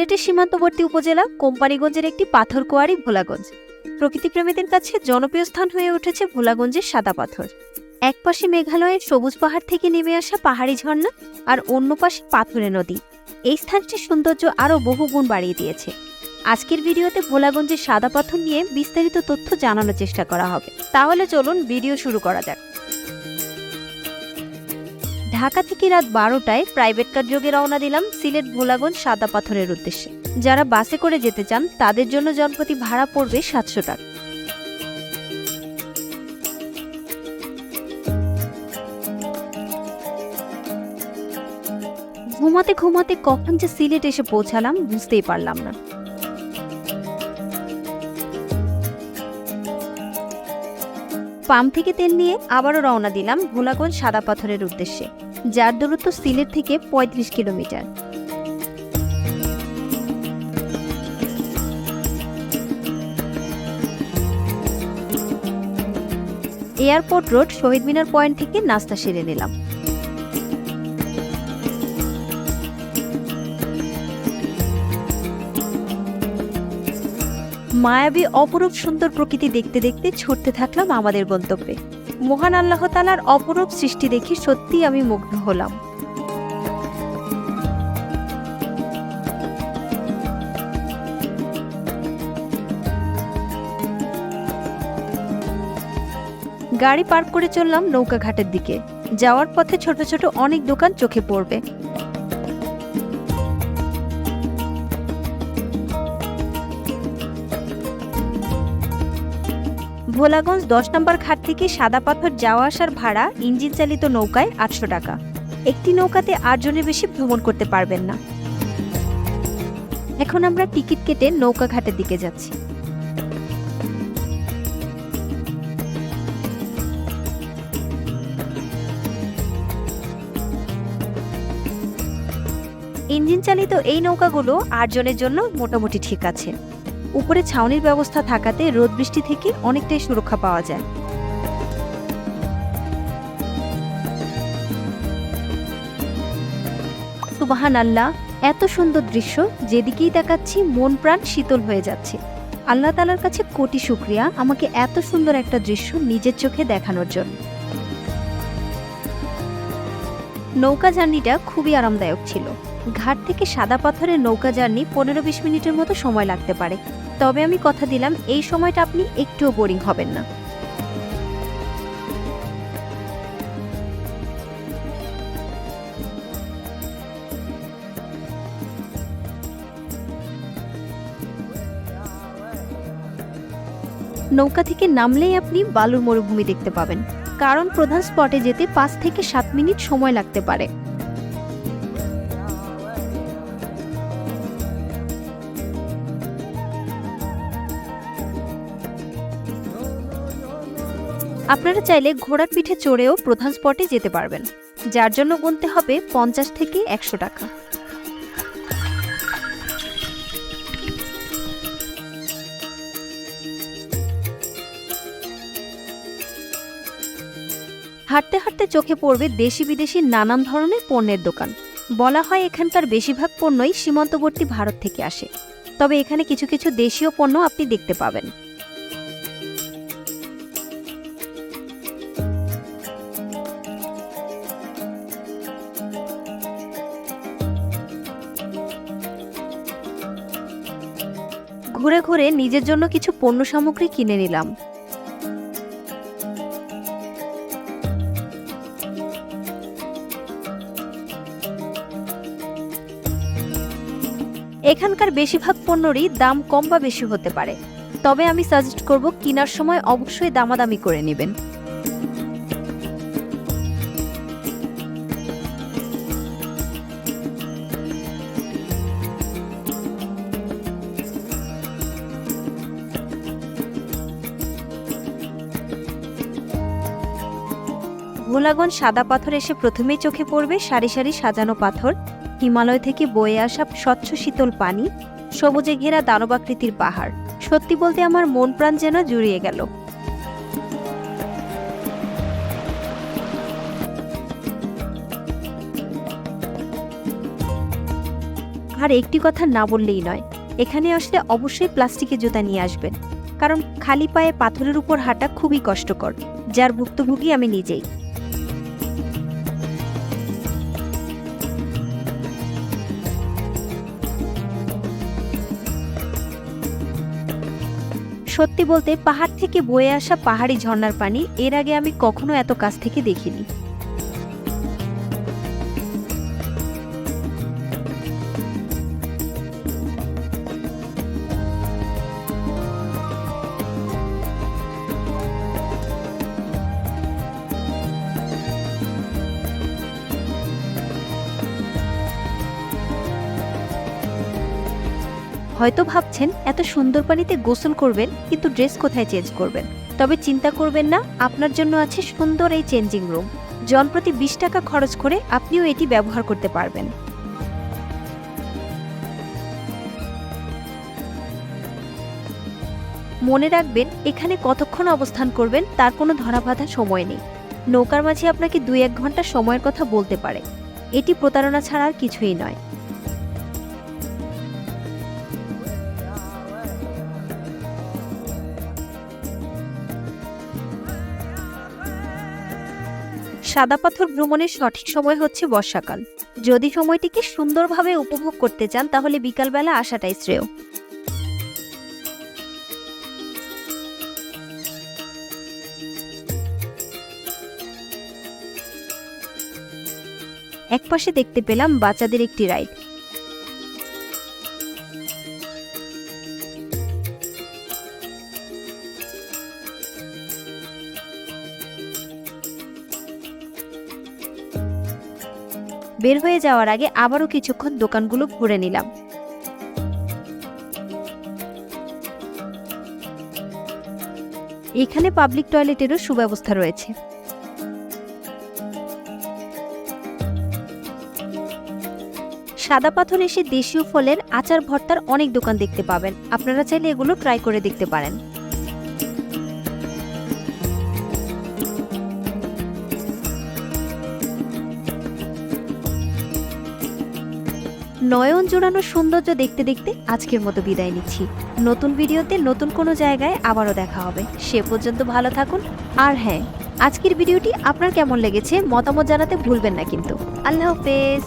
সিলেটের সীমান্তবর্তী উপজেলা কোম্পানিগঞ্জের একটি পাথর কোয়ারি ভোলাগঞ্জ প্রকৃতিপ্রেমীদের কাছে জনপ্রিয় স্থান হয়ে উঠেছে ভোলাগঞ্জের সাদা পাথর। এক পাশে মেঘালয়ের সবুজ পাহাড় থেকে নেমে আসা পাহাড়ি ঝর্ণা আর অন্য পাশে পাথরে নদী। এই স্থানটির সৌন্দর্য আরও বহুগুণ বাড়িয়ে দিয়েছে। আজকের ভিডিওতে ভোলাগঞ্জের সাদা পাথর নিয়ে বিস্তারিত তথ্য জানানোর চেষ্টা করা হবে। তাহলে চলুন ভিডিও শুরু করা যাক। ঢাকা থেকে রাত বারোটায় প্রাইভেট কার যোগে রওনা দিলাম সিলেট ভোলাগঞ্জ সাদা পাথরের উদ্দেশ্যে। যারা বাসে করে যেতে চান, তাদের জন্য জনপ্রতি ভাড়া পড়বে সাতশো টাকা। ঘুমাতে ঘুমাতে কখন যে সিলেট এসে পৌঁছালাম, বুঝতেই পারলাম না। পাম্প থেকে তেল নিয়ে আবারও রওনা দিলাম ভোলাগঞ্জ সাদা পাথরের উদ্দেশ্যে। যার দূরত্ব সিলেট থেকে ৩৫ kilometre. Airport road Shaheed Minar point থেকে নাস্তা সেরে নিলাম। মায়াবী অপরূপ সুন্দর প্রকৃতি দেখতে দেখতে ছুটতে থাকলাম আমাদের গন্তব্যে। মহান আল্লাহ তালার অপরূপ সৃষ্টি দেখে সত্যি আমি মুগ্ধ হলাম। গাড়ি পার্ক করে চললাম নৌকা ঘাটের দিকে। যাওয়ার পথে ছোট ছোট অনেক দোকান চোখে পড়বে। ভোলাগঞ্জ দশ নম্বর ঘাট থেকে সাদা পাথর যাওয়া আসার ভাড়া ইঞ্জিন চালিত নৌকায় আটশো টাকা। একটি নৌকাতে আটজনের বেশি ভ্রমণ করতে পারবেন না। এখন আমরা টিকিট কেটে নৌকা ঘাটের দিকে যাচ্ছি। ইঞ্জিন চালিত এই নৌকাগুলো আটজনের জন্য মোটামুটি ঠিক আছে। উপরে ছাউনির ব্যবস্থা থাকাতে রোদ বৃষ্টি থেকে অনেকটাই সুরক্ষা পাওয়া যায়। সুবাহান আল্লাহ এত সুন্দর দৃশ্য, যেদিকেই দেখাচ্ছি, মন প্রাণ শীতল হয়ে যাচ্ছে। আল্লাহ তালার কাছে কোটি শুক্রিয়া, আমাকে এত সুন্দর একটা দৃশ্য নিজের চোখে দেখানোর জন্য। নৌকা জার্নিটা খুবই আরামদায়ক ছিল। ঘাট থেকে সাদা পাথরের নৌকা জার্নি পনেরো বিশ মিনিটের মতো সময় লাগতে পারে। তবে আমি কথা দিলাম, এই সময়টা আপনি একটুও বোরিং হবেন না। নৌকা থেকে নামলেই আপনি বালুর মরুভূমি দেখতে পাবেন। কারণ প্রধান স্পটে যেতে পাঁচ থেকে সাত মিনিট সময় লাগতে পারে। আপনারা চাইলে ঘোড়ার পিঠে চড়েও প্রধান স্পটে যেতে পারবেন, যার জন্য গুনতে হবে পঞ্চাশ থেকে একশো টাকা। হাঁটতে হাঁটতে চোখে পড়বে দেশি বিদেশি নানান ধরনের পণ্যের দোকান। বলা হয় এখানকার বেশিরভাগ পণ্যই সীমান্তবর্তী ভারত থেকে আসে। তবে এখানে কিছু কিছু দেশীয় পণ্য আপনি দেখতে পাবেন। ঘুরে ঘুরে নিজের জন্য কিছু পণ্য সামগ্রী কিনে নিলাম। এখানকার বেশিরভাগ পণ্যরই দাম কম বা বেশি হতে পারে। তবে আমি সাজেস্ট করব কেনার সময় অবশ্যই দামাদামি করে নেবেন। ভোলাগঞ্জ সাদা পাথর এসে প্রথমেই চোখে পড়বে সারি সারি সাজানো পাথর, হিমালয় থেকে বয়ে আসা স্বচ্ছ শীতল পানি, সবুজে ঘেরা দানবাকৃতির পাহাড়। সত্যি বলতে আমার মন প্রাণ যেন জুড়িয়ে গেল। আর একটি কথা না বললেই নয়, এখানে আসলে অবশ্যই প্লাস্টিকের জুতা নিয়ে আসবেন, কারণ খালি পায়ে পাথরের উপর হাঁটা খুবই কষ্টকর, যার ভুক্তভোগী আমি নিজেই। সত্যি বলতে পাহাড় থেকে বয়ে আসা পাহাড়ি ঝর্ণার পানি এর আগে আমি কখনো এত কাছ থেকে দেখিনি। হয়তো ভাবছেন এত সুন্দর পানিতে গোসল করবেন, কিন্তু ড্রেস কোথায় চেঞ্জ করবেন? তবে চিন্তা করবেন না, আপনার জন্য আছে সুন্দর এই চেঞ্জিং রুম। জনপ্রতি বিশ টাকা খরচ করে আপনিও এটি ব্যবহার করতে পারবেন। মনে রাখবেন, এখানে কতক্ষণ অবস্থান করবেন তার কোনো ধরাবাধা সময় নেই। নৌকার মাঝে আপনাকে দুই এক ঘণ্টা সময়ের কথা বলতে পারে। এটি প্রতারণা ছাড়া আর কিছুই নয়। সাদা পাথর ভ্রমণের সঠিক সময় হচ্ছে বর্ষাকাল। যদি সময়টিকে সুন্দরভাবে উপভোগ করতে চান, তাহলে বিকালবেলা আসাটাই শ্রেয়। একপাশে দেখতে পেলাম বাচ্চাদের একটি রাইড। বের হয়ে যাওয়ার আগে আবারও কিছুক্ষণ দোকানগুলো ঘুরে নিলাম। এখানে পাবলিক টয়লেটেরও সুব্যবস্থা রয়েছে। সাদা পাথর এসে দেশীয় ফলের আচার ভর্তার অনেক দোকান দেখতে পাবেন। আপনারা চাইলে এগুলো ট্রাই করে দেখতে পারেন। নয়ন জোড়ানো সৌন্দর্য দেখতে দেখতে আজকের মতো বিদায় নিচ্ছি। নতুন ভিডিওতে নতুন কোনো জায়গায় আবারও দেখা হবে। সে পর্যন্ত ভালো থাকুন। আর হ্যাঁ আজকের ভিডিওটি আপনার কেমন লেগেছে মতামত জানাতে ভুলবেন না কিন্তু। আল্লাহ হাফেজ।